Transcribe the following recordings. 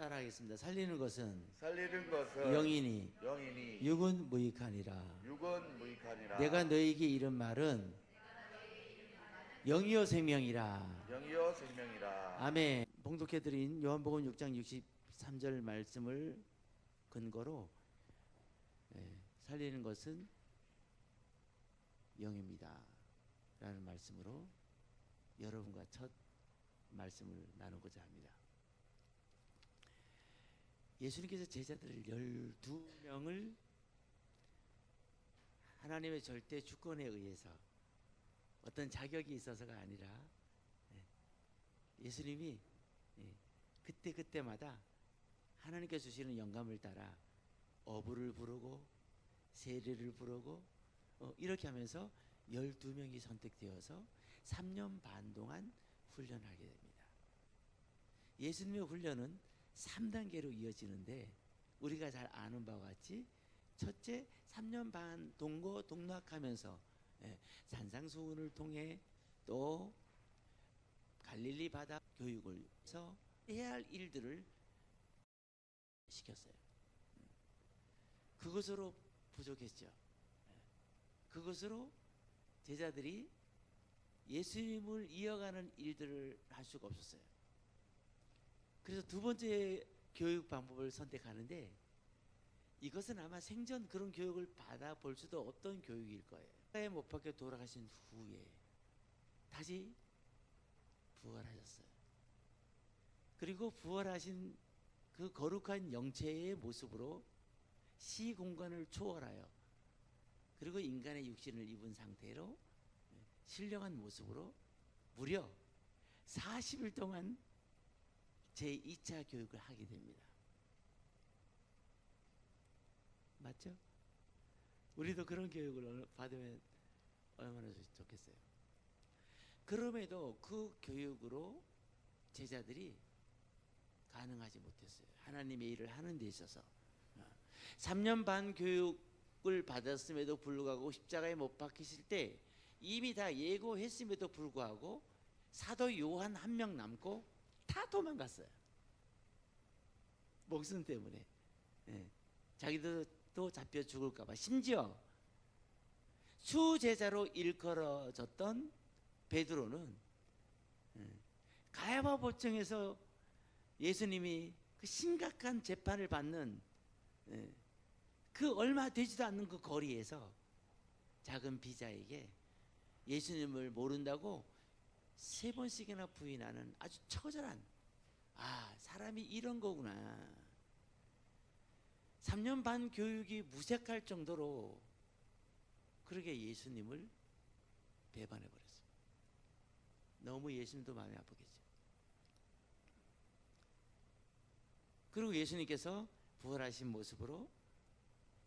따라하겠습니다. 살리는 것은 살리는 것은 영이니 영이니 육은 무익하니라. 육은 무익하니라 내가 너에게 이른 말은 영이요 생명이라. 영이요 생명이라 아멘. 봉독해 드린 요한복음 6장 63절 말씀을 근거로 예, 살리는 것은 영입니다. 라는 말씀으로 여러분과 첫 말씀을 나누고자 합니다. 예수님께서 제자들 12명을 하나님의 절대 주권에 의해서 어떤 자격이 있어서가 아니라 예, 예수님이 예, 그때 그때마다 하나님께 주시는 영감을 따라 어부를 부르고 세례를 부르고 어, 이렇게 하면서 12명이 선택되어서 3년 반 동안 훈련하게 됩니다. 예수님의 훈련은 3단계로 이어지는데 우리가 잘 아는 바와 같이 첫째 3년 반 동거 동락하면서 예, 산상수훈을 통해 또 갈릴리 바다 교육을 해서 해야 할 일들을 시켰어요. 음. 그것으로 부족했죠. 예. 그것으로 제자들이 예수님을 이어가는 일들을 할 수가 없었어요. 그래서 두 번째 교육 방법을 선택하는데 이것은 아마 생전 그런 교육을 받아볼 수도 없던 교육일 거예요. 십자가에 못 박혀 돌아가신 후에 다시 부활하셨어요. 그리고 부활하신 그 거룩한 영체의 모습으로 시 공간을 초월하여 그리고 인간의 육신을 입은 상태로 신령한 모습으로 무려 40일 동안 제2차 교육을 하게 됩니다. 맞죠? 우리도 그런 교육을 받으면 얼마나 좋- 좋겠어요. 그럼에도 그 교육으로 제자들이 가능하지 못했어요. 하나님의 일을 하는 데 있어서. 3년 반 교육을 받았음에도 불구하고 십자가에 못 박히실 때 이미 다 예고했음에도 불구하고 사도 요한 한 명 남고 다 도망갔어요. 목숨 때문에. 예. 자기도 또 잡혀 죽을까봐. 심지어 수제자로 일컬어졌던 베드로는 예, 가야바 법정에서 예수님이 그 심각한 재판을 받는 예, 그 얼마 되지도 않는 그 거리에서 작은 비자에게 예수님을 모른다고 세 번씩이나 부인하는 아주 처절한 아 사람이 이런 거구나 3년 반 교육이 무색할 정도로 그렇게 예수님을 배반해 버렸어요. 너무 예수님도 마음이 아프겠죠. 그리고 예수님께서 부활하신 모습으로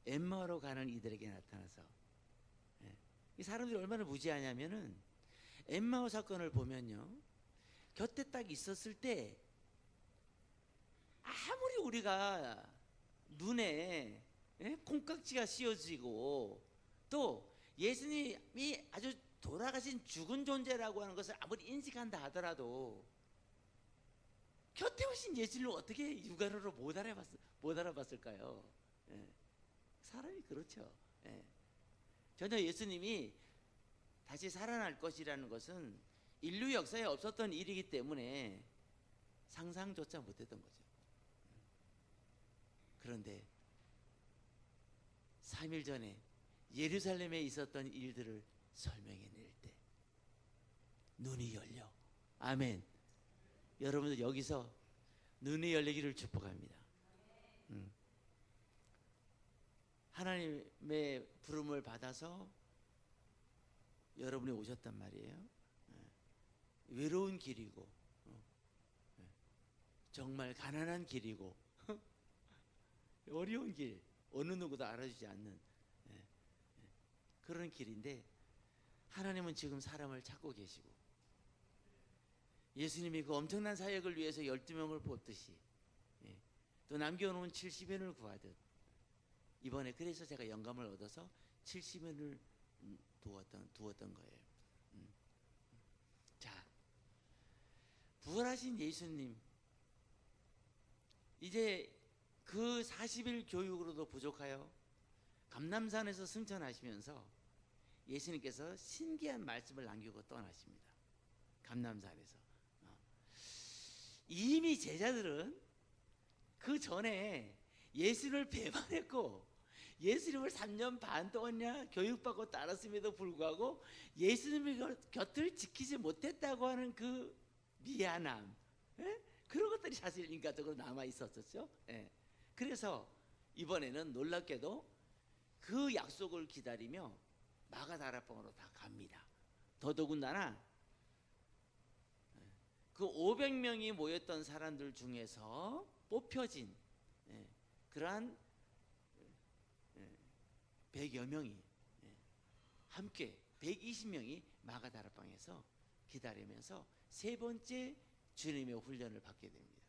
엠마로 가는 이들에게 나타나서 예. 이 사람들이 얼마나 무지하냐면은 엠마오 사건을 보면요 곁에 딱 있었을 때 아무리 우리가 눈에 예? 콩깍지가 씌워지고 또 예수님이 아주 돌아가신 죽은 존재라고 하는 것을 아무리 인식한다 하더라도 곁에 오신 예수님을 어떻게 육안으로 못 알아봤 못 알아봤을까요? 예. 사람이 그렇죠. 예. 전혀 예수님이 다시 살아날 것이라는 것은 인류 역사에 없었던 일이기 때문에 상상조차 못했던 거죠. 그런데 3일 전에 예루살렘에 있었던 일들을 설명해 낼 때 눈이 열려. 아멘. 여러분들 여기서 눈이 열리기를 축복합니다. 음. 하나님의 부름을 받아서 여러분이 오셨단 말이에요. 예. 외로운 길이고 어. 예. 정말 가난한 길이고 어려운 길 어느 누구도 알아주지 않는 예. 예. 그런 길인데 하나님은 지금 사람을 찾고 계시고 예수님이 그 엄청난 사역을 위해서 12명을 뽑듯이 예. 또 남겨놓은 70인을 구하듯 이번에 그래서 제가 영감을 얻어서 70인을 두었던, 두었던 거예요. 음. 자, 부활하신 예수님 이제 그 40일 교육으로도 부족하여 감남산에서 승천하시면서 예수님께서 신기한 말씀을 남기고 떠나십니다. 감남산에서. 어. 이미 제자들은 그 전에 예수를 배반했고 예수님을 3년 반 동안이나 교육받고 따랐음에도 불구하고 예수님의 곁- 곁을 지키지 못했다고 하는 그 미안함 예? 그런 것들이 사실 인간적으로 남아 있었었죠. 예. 그래서 이번에는 놀랍게도 그 약속을 기다리며 마가다라방으로 다 갑니다. 더더군다나 예, 그 500명이 모였던 사람들 중에서 뽑혀진 예, 그러한 예, 100여 명이 예, 함께 120명이 마가다라방에서 기다리면서 세 번째 주님의 훈련을 받게 됩니다.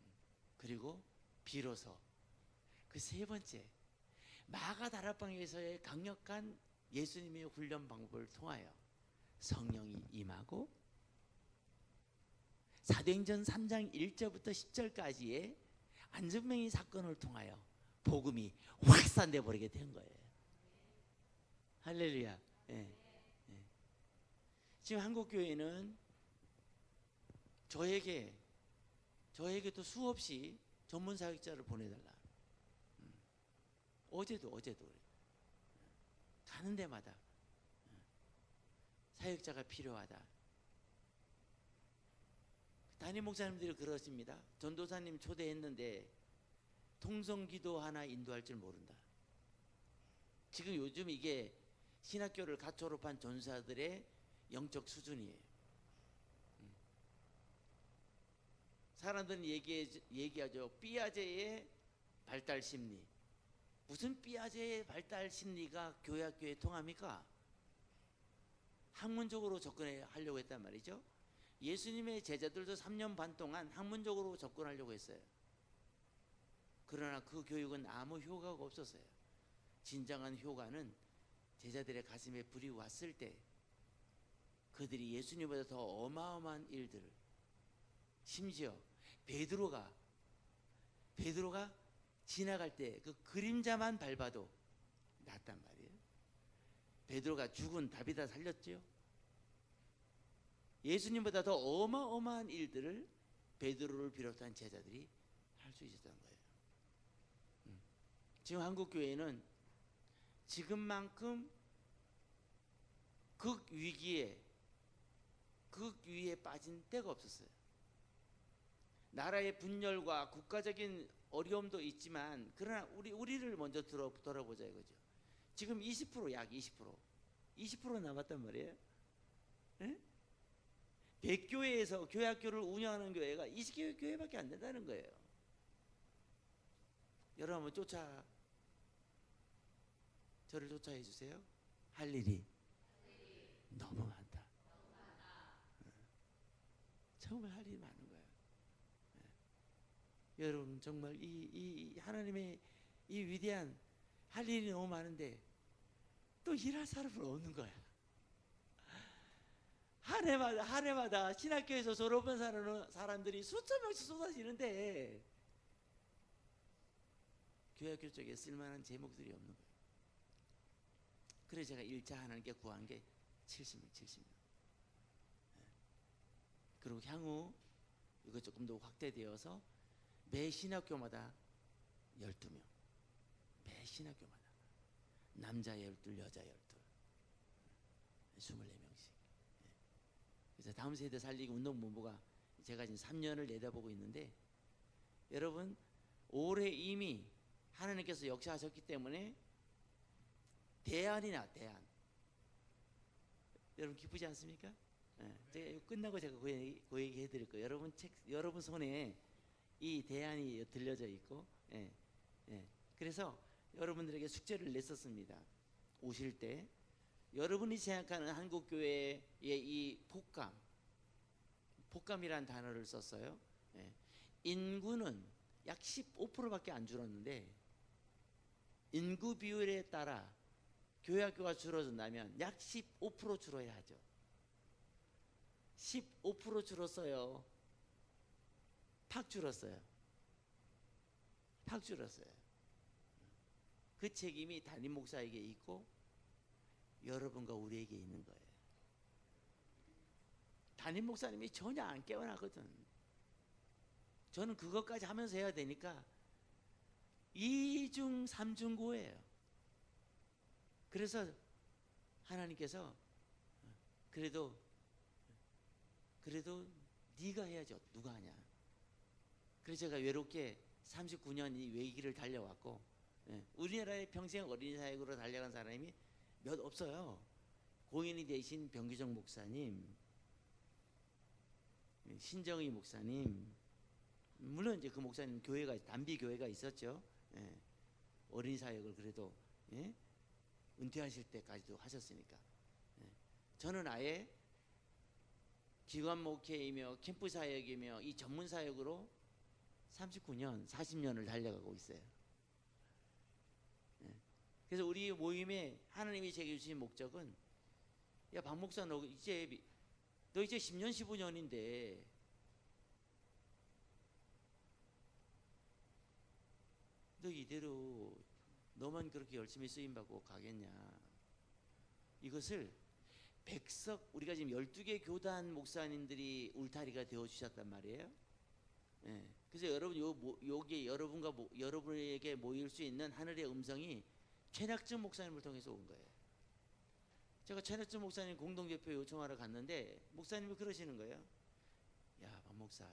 음, 그리고 비로소 그 세 번째 마가다락방에서의 강력한 예수님의 훈련 방법을 통하여 성령이 임하고 사도행전 3장 1절부터 10절까지의 안전명의 사건을 통하여 복음이 확산돼 버리게 된 거예요. 할렐루야. 예. 예. 지금 한국 교회는 저에게 저에게도 수없이 전문 사역자를 보내달라. 음. 어제도 어제도 그래. 가는 데마다 음. 사역자가 필요하다. 담임 목사님들이 그러십니다. 전도사님 초대했는데 통성기도 하나 인도할 줄 모른다. 지금 요즘 이게 신학교를 갓 졸업한 전사들의 영적 수준이에요. 사람들은 얘기해, 얘기하죠. 삐아제의 발달 심리. 무슨 삐아제의 발달 심리가 교회학교에 통합니까? 학문적으로 접근하려고 했단 말이죠. 예수님의 제자들도 3년 반 동안 학문적으로 접근하려고 했어요. 그러나 그 교육은 아무 효과가 없었어요. 진정한 효과는 제자들의 가슴에 불이 왔을 때 그들이 예수님보다 더 어마어마한 일들을 심지어 베드로가 베드로가 지나갈 때 그 그림자만 밟아도 낫단 말이에요. 베드로가 죽은 다비다 살렸죠. 예수님보다 더 어마어마한 일들을 베드로를 비롯한 제자들이 할 수 있었던 거예요. 음. 지금 한국 교회는 지금만큼 극 위기에 극 위에 빠진 때가 없었어요. 나라의 분열과 국가적인 어려움도 있지만 그러나 우리 우리를 먼저 들어 돌아보자 이거죠. 지금 20%약 20% 20% 남았단 말이에요. 예? 100교회에서 교회학교를 운영하는 교회가 20개 교회밖에 안 된다는 거예요. 여러분 쫓아 저를 쫓아해 주세요. 할 일이 너무 많다. 예. 정말 할 일이 많은 거예요. 예. 여러분 정말 이, 이 하나님의 이 위대한 할 일이 너무 많은데 또 일할 사람은 없는 거야. 한 해마다 한 해마다 신학교에서 졸업한 사람, 사람들이 수천 명씩 쏟아지는데 교회학교 쪽에 쓸만한 제목들이 없는 거예요. 그래서 제가 1차 하나님께 구한 게 70명, 70명. 그리고 향후 이거 조금 더 확대되어서 매 신학교마다 12명. 매 신학교마다. 남자 12, 여자 12. 24명씩. 그래서 다음 세대 살리기 운동본부가 제가 지금 3년을 내다보고 있는데 여러분 올해 이미 하나님께서 역사하셨기 때문에 대안이나 대안. 여러분 기쁘지 않습니까? 예, 제가 끝나고 제가 그 얘기, 그 얘기 해드릴 거예요. 여러분 책, 여러분 손에 이 대안이 들려져 있고, 예, 예. 그래서 여러분들에게 숙제를 냈었습니다. 오실 때 여러분이 생각하는 한국 교회의 이 폭감, 폭감이라는 단어를 썼어요. 예. 인구는 약 15%밖에 안 줄었는데 인구 비율에 따라 교회 학교가 줄어든다면 약 15% 줄어야 하죠. 15% 줄었어요. 팍 줄었어요. 확 줄었어요. 그 책임이 담임 목사에게 있고 여러분과 우리에게 있는 거예요. 담임 목사님이 전혀 안 깨어나거든. 저는 그것까지 하면서 해야 되니까 이중 삼중고예요. 그래서 하나님께서 그래도 그래도 네가 해야죠. 누가 하냐. 그래서 제가 외롭게 39년 이 외기를 달려왔고 예, 우리나라의 평생 어린이 사역으로 달려간 사람이 몇 없어요. 고인이 되신 병기정 목사님, 예, 신정희 목사님, 물론 이제 그 목사님 교회가 단비 교회가 있었죠. 예, 어린이 사역을 그래도 예, 은퇴하실 때까지도 하셨으니까. 예, 저는 아예 기관 목회이며 캠프 사역이며 이 전문 사역으로 39년, 40년을 달려가고 있어요. 예. 그래서 우리 모임에 하나님이 제게 주신 목적은 야, 박 목사 너 이제 미- 너 이제 10년, 15년인데 너 이대로 너만 그렇게 열심히 쓰임 받고 가겠냐? 이것을 백석 우리가 지금 12개 교단 목사님들이 울타리가 되어 주셨단 말이에요. 예. 그래서 여러분 요 모- 요게 여러분과 모- 여러분에게 모일 수 있는 하늘의 음성이 최낙준 목사님을 통해서 온 거예요. 제가 최낙준 목사님 공동대표 요청하러 갔는데 목사님이 그러시는 거예요. 야, 박 목사,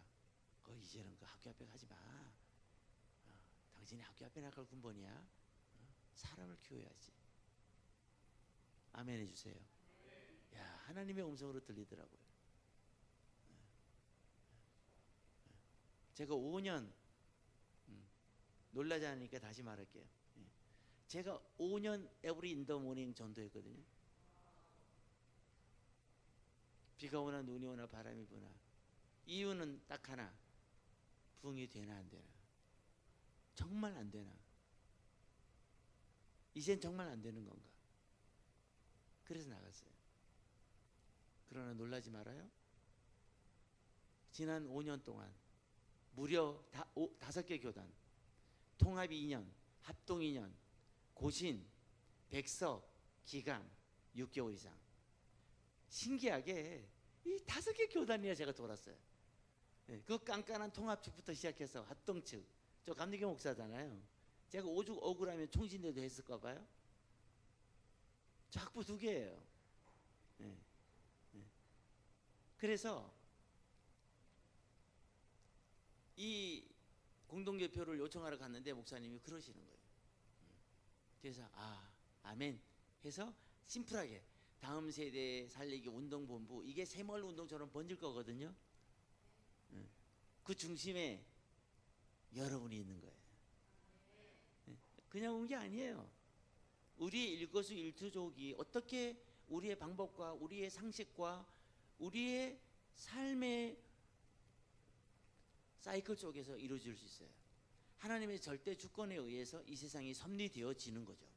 거 이제는 그 학교 앞에 가지 마. 어, 당신이 학교 앞에 나갈 군번이야. 어, 사람을 키워야지. 아멘 해주세요. 야, 하나님의 음성으로 들리더라고요. 제가 5년 음, 놀라지 않으니까 다시 말할게요. 예. 제가 5년 에브리 인더 모닝 전도했거든요. 비가 오나 눈이 오나 바람이 부나 이유는 딱 하나 부흥이 되나 안 되나 정말 안 되나 이젠 정말 안 되는 건가 그래서 나갔어요 그러나 놀라지 말아요 지난 5년 동안 무려 다섯 개 교단 통합 2년 합동 2년 고신 백석 기감 6개월 이상 신기하게 이 다섯 개 교단이야 제가 돌았어요. 예, 그 깐깐한 통합 측부터 시작해서 합동 측. 저 감리교 목사잖아요. 제가 오죽 억울하면 총신대도 했을까 봐요. 저 학부 두 개예요. 예, 예. 그래서 이 공동개표를 요청하러 갔는데 목사님이 그러시는 거예요. 음. 그래서 아 아멘 해서 심플하게 다음 세대 살리기 운동본부 이게 새마을 운동처럼 번질 거거든요. 예. 그 중심에 여러분이 있는 거예요. 예. 그냥 온 게 아니에요. 우리의 일거수 일투족이 어떻게 우리의 방법과 우리의 상식과 우리의 삶의 사이클 속에서 이루어질 수 있어요. 하나님의 절대 주권에 의해서 이 세상이 섭리되어지는 거죠.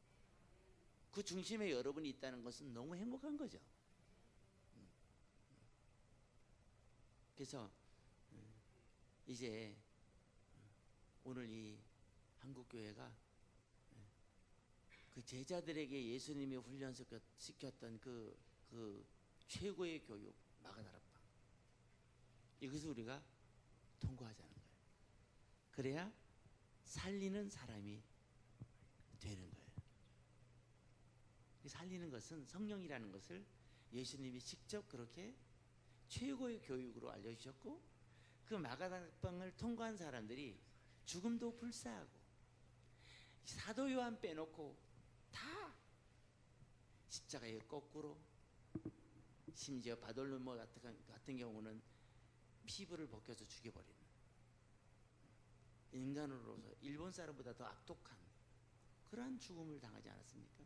그 중심에 여러분이 있다는 것은 너무 행복한 거죠. 음. 그래서 음, 이제 오늘 이 한국 교회가 그 제자들에게 예수님이 훈련시켰던 그, 그 최고의 교육 마가다락방 이것을 우리가 통과하자는 거예요. 그래야 살리는 사람이 되는 거예요. 이 살리는 것은 성령이라는 것을 예수님이 직접 그렇게 최고의 교육으로 알려주셨고 그 마가다락방을 통과한 사람들이 죽음도 불사하고 사도 요한 빼놓고 다 십자가에 거꾸로 심지어 바돌로모 같은, 같은 경우는 피부를 벗겨서 죽여버리는 인간으로서 일본 사람보다 더 악독한 그러한 죽음을 당하지 않았습니까?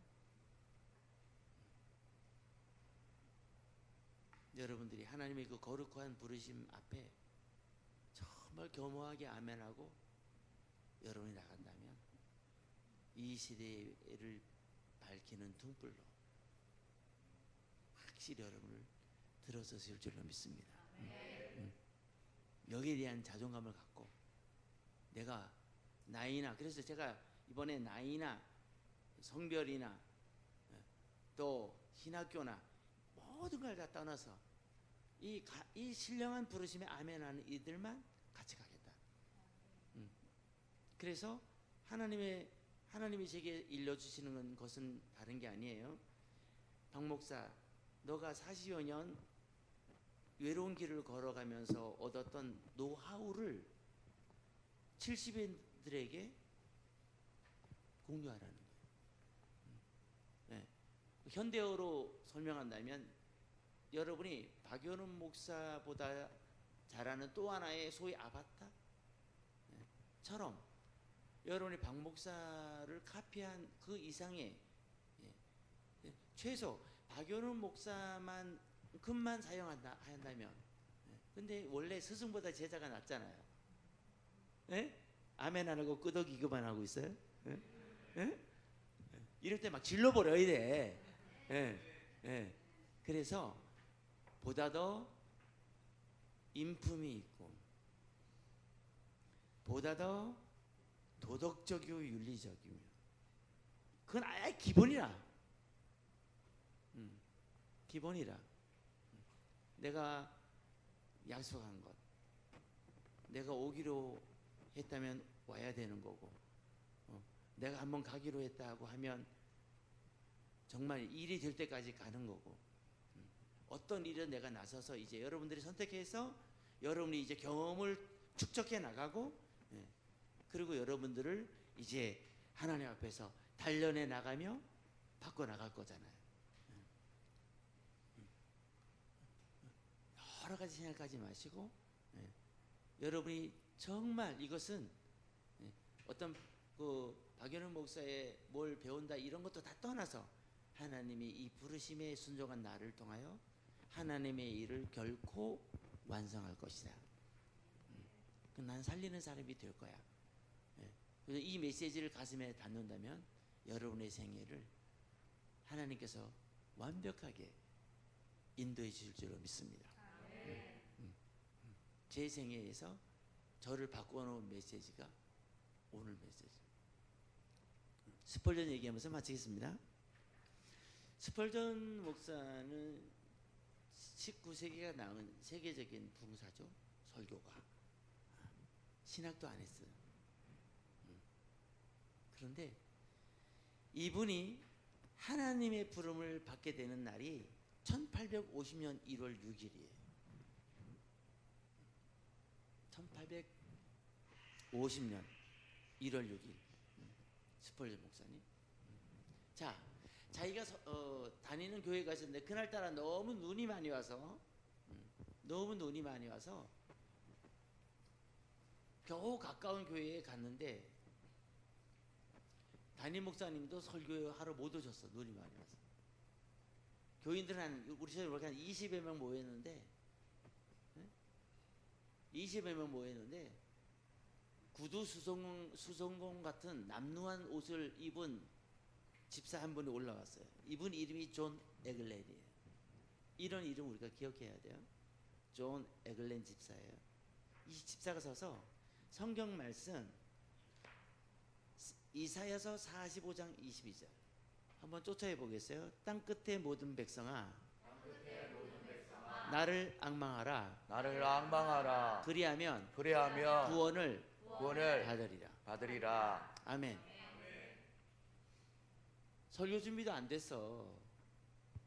여러분들이 하나님의 그 거룩한 부르심 앞에 정말 겸허하게 아멘하고 여러분이 나간다면 이 시대를 밝히는 등불로 확실히 여러분을 들어서실 줄로 믿습니다. 음, 음. 여기에 대한 자존감을 갖고 내가 나이나 그래서 제가 이번에 나이나 성별이나 어, 또 신학교나 모든 걸 다 떠나서 이, 가, 이 신령한 부르심에 아멘하는 이들만 같이 가겠다. 음. 그래서 하나님의 하나님이 제게 일러주시는 건 것은 다른 게 아니에요. 박 목사, 너가 40여 년 외로운 길을 걸어가면서 얻었던 노하우를 70인들에게 공유하라는 거예요. 음. 네. 현대어로 설명한다면 여러분이 박연훈 목사보다 잘하는 또 하나의 소위 아바타처럼 여러분이 박 목사를 카피한 그 이상의 예, 예, 최소 박연훈 목사만 금만 사용한다 한다면 예, 근데 원래 스승보다 제자가 낫잖아요. 예? 아멘 안 하고 끄덕이기만 하고 있어요. 이럴 때 막 질러버려야 돼. 그래서 보다 더 인품이 있고 보다 더 도덕적이고 윤리적이며. 그건 아예 기본이라. 음, 기본이라. 음. 내가 약속한 것. 내가 오기로 했다면 와야 되는 거고. 어, 내가 한번 가기로 했다고 하면 정말 일이 될 때까지 가는 거고. 음, 어떤 일은 내가 나서서 이제 여러분들이 선택해서 여러분이 이제 경험을 축적해 나가고 예, 그리고 여러분들을 이제 하나님 앞에서 단련해 나가며 바꿔 나갈 거잖아요. 예. 여러 가지 생각하지 마시고 예, 여러분이 정말 이것은 예, 어떤 그 박연훈 목사의 뭘 배운다 이런 것도 다 떠나서 하나님이 이 부르심에 순종한 나를 통하여 하나님의 일을 결코 완성할 것이다. 음, 그난 살리는 사람이 될 거야. 예, 그래서 이 메시지를 가슴에 담는다면 여러분의 생애를 하나님께서 완벽하게 인도해 주실 줄로 믿습니다. 음, 음, 음. 제 생애에서 저를 바꿔놓은 메시지가 오늘 메시지. 스펄전 얘기하면서 마치겠습니다. 스펄전 목사는 19세기가 낳은 세계적인 붕사죠. 설교가. 신학도 안 했어요. 음. 그런데 이분이 하나님의 부름을 받게 되는 날이 1850년 1월 6일이에요. 1850년 1월 6일 스펄전 목사님. 자, 자기가 서- 어, 다니는 교회 가셨는데 그날따라 너무 눈이 많이 와서 음, 너무 눈이 많이 와서 겨우 가까운 교회에 갔는데 담임 목사님도 설교 하러 못 오셨어 눈이 많이 와서 교인들은 한 우리 저희 한 20여 명 모였는데 20여 명 모였는데 구두 수성공, 수성공 같은 남루한 옷을 입은 집사 한 분이 올라왔어요. 이분 이름이 존 에글렌이에요. 이런 이름 우리가 기억해야 돼요. 존 에글렌 집사예요. 이 집사가 서서 성경 말씀 이사야서 45장 22절 한번 쫓아해 보겠어요. 땅 끝의 모든 백성아 나를 악망하라. 나를 악망하라. 그리하면 그리하면 구원을 구원을 받으리라. 받으리라. 아멘. 설교 준비도 안 됐어.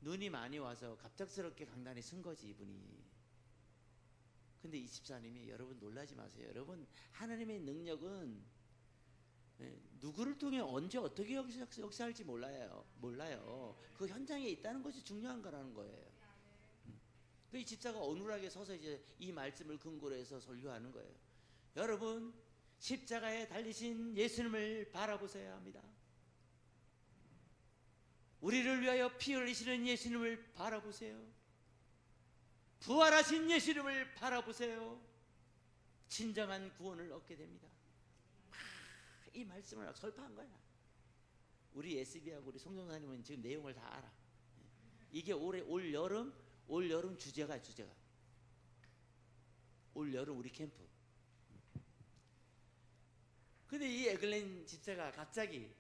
눈이 많이 와서 갑작스럽게 강단에 쓴 거지 이분이. 근데 이 집사님이 여러분 놀라지 마세요. 여러분 하나님의 능력은 예, 누구를 통해 언제 어떻게 역사, 역사 할지 몰라요. 몰라요. 그 현장에 있다는 것이 중요한 거라는 거예요. 음. 그이 집사가 어눌하게 서서 이제 이 말씀을 근거로 해서 설교하는 거예요. 여러분 십자가에 달리신 예수님을 바라보셔야 합니다. 우리를 위하여 피 흘리시는 예수님을 바라보세요. 부활하신 예수님을 바라보세요. 진정한 구원을 얻게 됩니다. 아, 이 말씀을 설파한 거야. 우리 SB하고 우리 송정사님은 지금 내용을 다 알아. 이게 올해 올 여름 올 여름 주제가 주제가. 올 여름 우리 캠프. 근데 이 에글렌 집사가 갑자기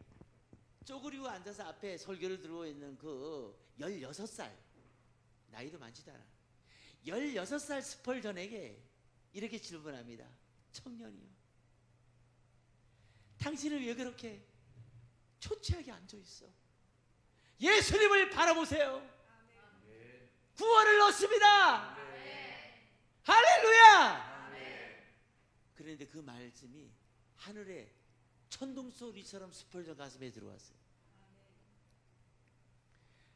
쪼그리고 앉아서 앞에 설교를 들고 있는 그 16살 나이도 많지도 않아. 16살 스펄전에게 이렇게 질문합니다. 청년이요 당신은 왜 그렇게 초췌하게 앉아 있어. 예수님을 바라보세요. 구원을 얻습니다. 할렐루야. 그런데 그 말씀이 하늘에 천둥 소리처럼 스펄전 가슴에 들어왔어요.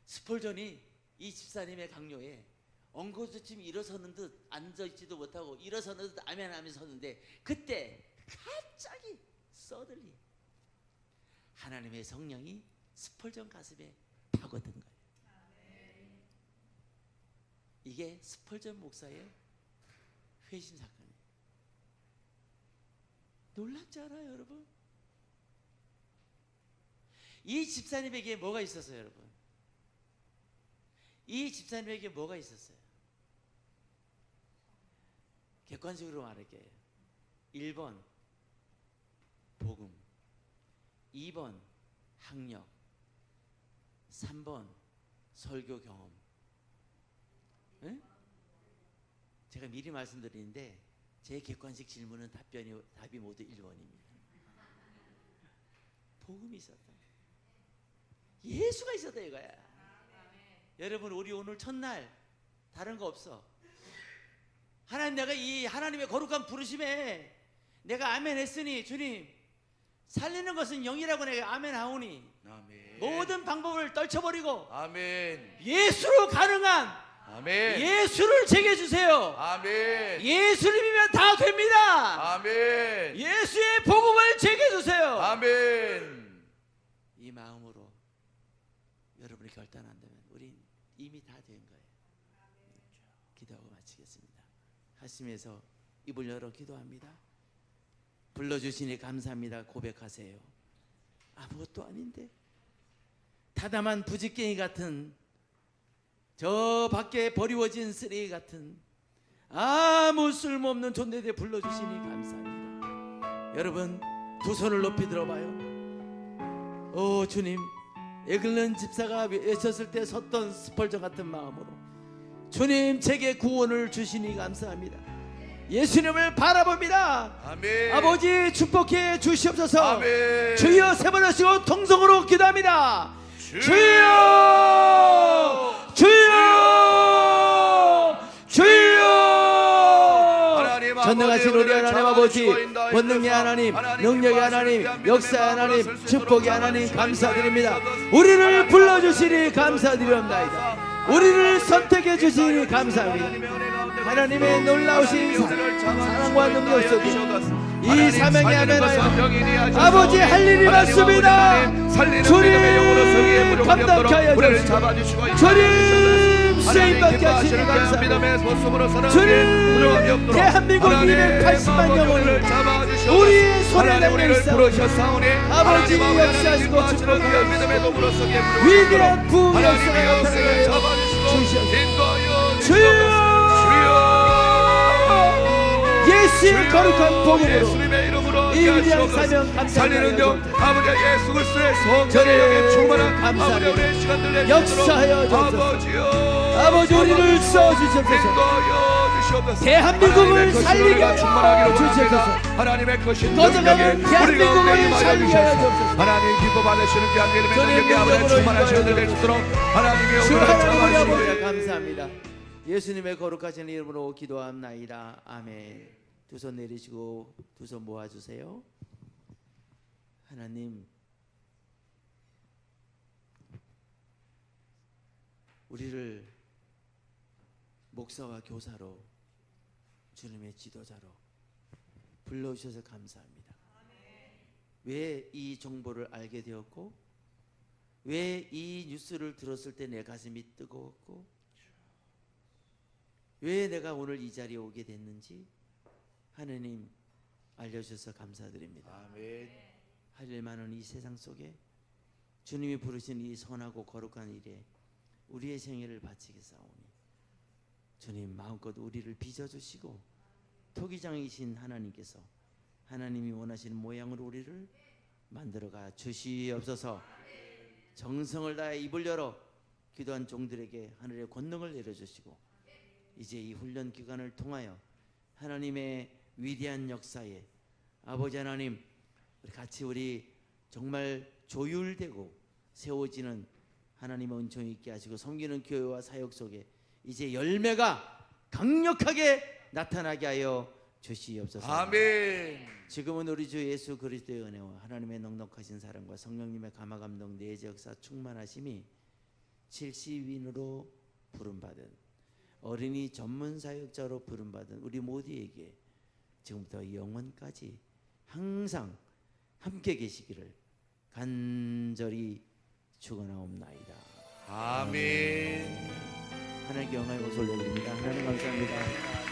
스펄전이 이 집사님의 강요에 엉거주춤 일어서는 듯 앉아있지도 못하고 일어서는 듯 아멘 하며 섰는데 그때 갑자기 서들리 하나님의 성령이 스펄전 가슴에 파고든 거예요. 이게 스펄전 목사의 회심 사건이에요. 놀랍지 않아요, 여러분? 이 집사님에게 뭐가 있었어요, 여러분? 이 집사님에게 뭐가 있었어요? 객관적으로 말할게요. 1번 복음 2번 학력 3번 설교 경험 예? 제가 미리 말씀드리는데 제 객관식 질문은 답변이 답이 모두 1번입니다. 복음이 있었다. 예수가 있었다 이거야. 여러분 우리 오늘 첫날 다른 거 없어. 하나님 내가 이 하나님의 거룩한 부르심에 내가 아멘 했으니 주님 살리는 것은 영이라고 내가 아멘 하오니 아멘. 모든 방법을 떨쳐버리고 아멘. 예수로 가능한 아멘. 예수를 제게 주세요. 아멘. 예수님이면 다 됩니다. 아멘. 예수의 복음을 제게 주세요. 아멘. 이 마음으로 여러분이 결단 한다면 우린 이미 다 된 거예요. 기도하고 마치겠습니다. 하심에서 입을 열어 기도합니다. 불러주시니 감사합니다. 고백하세요. 아무것도 아닌데 타담한 부직갱이 같은 저 밖에 버리워진 쓰레기 같은 아무 쓸모없는 존재에 불러주시니 감사합니다. 여러분 두 손을 높이 들어봐요. 오 주님 에글런 집사가 외쳤을 때 섰던 스펄전 같은 마음으로 주님 제게 구원을 주시니 감사합니다 예수님을 바라봅니다. 아멘. 아버지 축복해 주시옵소서. 아멘. 주여 세 번 하시고 통성으로 기도합니다. 주여! 주여! 주여! 하나님 전능하신 우리 하나님 아버지 권능의 하나님 능력의 하나님 역사의 하나님 축복의 하나님 감사드립니다. 우리를 불러주시니 감사드립니다. 우리를 선택해 주시니 감사합니다 하나님의 놀라우신 사랑과 능력 속에 이 사명에 하면 아버지 할 일이 많습니다. 주님 감당케 하여 주시고 주님 쓰임받게 하시니 감사합니다 주님 대한민국 280만 영혼이 우리의 손에 있사오니 아버지 역사하시고 축복하시고 위대한 부흥 역사가 나타나게 예수의 거룩한 복음으로 이 위대한 사명 살리는 영 아버지 예수 그리스도의 저를 영에 충만한 감사합니다. 아버지 우리의 시간 들 역사하여 주옵소서. 아버지 우리를 써주시옵소서. 대한민국을 하나님의 그 살리게 하여. 하나님의 그 거듭나는 신성력에 우리 가운데 대한민국을 살리게 하여 주옵소서. 하나님 기뻐 받으시는 귀한 저는 능력에 아버지 충만하시는 될수 있도록 하나님의 우리 잡아주시고 아버지 감사합니다. 예수님의 거룩하신 이름으로 기도합나이다. 아멘 두 손 내리시고 두 손 모아주세요. 하나님 우리를 목사와 교사로 주님의 지도자로 불러주셔서 감사합니다. 왜 이 정보를 알게 되었고 왜 이 뉴스를 들었을 때 내 가슴이 뜨거웠고 왜 내가 오늘 이 자리에 오게 됐는지 하느님 알려주셔서 감사드립니다. 아멘 할일 많은 이 세상 속에 주님이 부르신 이 선하고 거룩한 일에 우리의 생애를 바치겠사오니 주님 마음껏 우리를 빚어주시고 토기장이신 하나님께서 하나님이 원하시는 모양으로 우리를 만들어가 주시옵소서. 정성을 다해 입을 열어 기도한 종들에게 하늘의 권능을 내려주시고 이제 이 훈련 기간을 통하여 하나님의 위대한 역사에 아버지 하나님 우리 같이 우리 정말 조율되고 세워지는 하나님의 은총이 있게 하시고 섬기는 교회와 사역 속에 이제 열매가 강력하게 나타나게 하여 주시옵소서. 아멘. 지금은 우리 주 예수 그리스도의 은혜와 하나님의 넉넉하신 사랑과 성령님의 감화 감동 내재 역사 충만하심이 70인으로 부름받은 어린이 전문 사역자로 부름받은 우리 모두에게 지금부터 영원까지 항상 함께 계시기를 간절히 축원하옵나이다. 아멘. 하나님께 영광의 목소리 올립니다. 하나님 감사합니다.